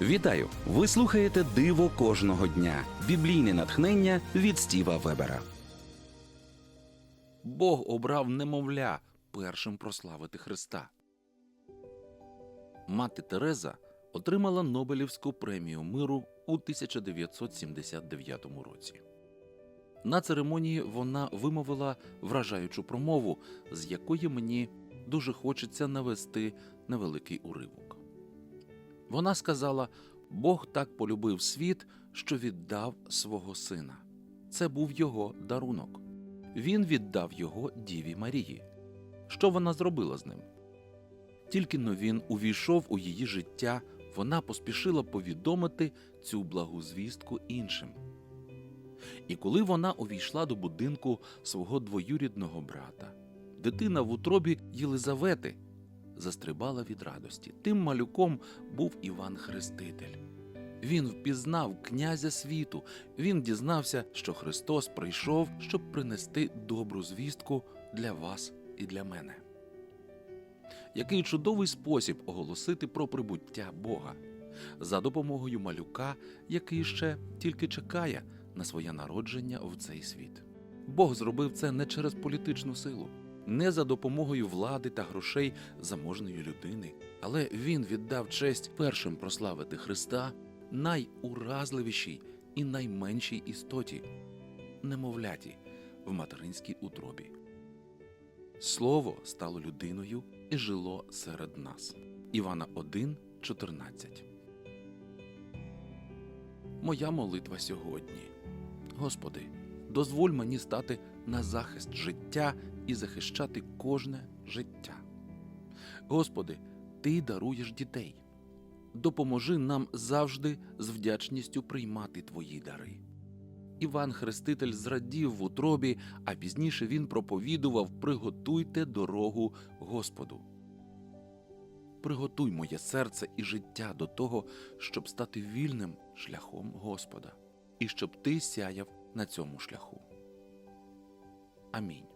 Вітаю! Ви слухаєте Диво кожного дня. Біблійне натхнення від Стіва Вебера. Бог обрав немовля першим прославити Христа. Мати Тереза отримала Нобелівську премію миру у 1979 році. На церемонії вона вимовила вражаючу промову, з якої мені дуже хочеться навести невеликий уривок. Вона сказала: Бог так полюбив світ, що віддав свого сина. Це був його дарунок. Він віддав його Діві Марії. Що вона зробила з ним? Тільки но він увійшов у її життя, вона поспішила повідомити цю благу звістку іншим. І коли вона увійшла до будинку свого двоюрідного брата, дитина в утробі Єлизавети застрибала від радості. Тим малюком був Іван Хреститель. Він впізнав князя світу. Він дізнався, що Христос прийшов, щоб принести добру звістку для вас і для мене. Який чудовий спосіб оголосити про прибуття Бога за допомогою малюка, який ще тільки чекає на своє народження в цей світ. Бог зробив це не через політичну силу, не за допомогою влади та грошей заможної людини, але він віддав честь першим прославити Христа найуразливішій і найменшій істоті немовляті в материнській утробі. Слово стало людиною і жило серед нас. Івана 1, 14. Моя молитва сьогодні. Господи, дозволь мені стати на захист життя і захищати кожне життя. Господи, Ти даруєш дітей. Допоможи нам завжди з вдячністю приймати Твої дари. Іван Хреститель зрадів в утробі, а пізніше він проповідував Приготуйте дорогу Господу. Приготуй моє серце і життя до того, щоб стати вільним шляхом Господа, і щоб ти сяяв на цьому шляху. Амінь.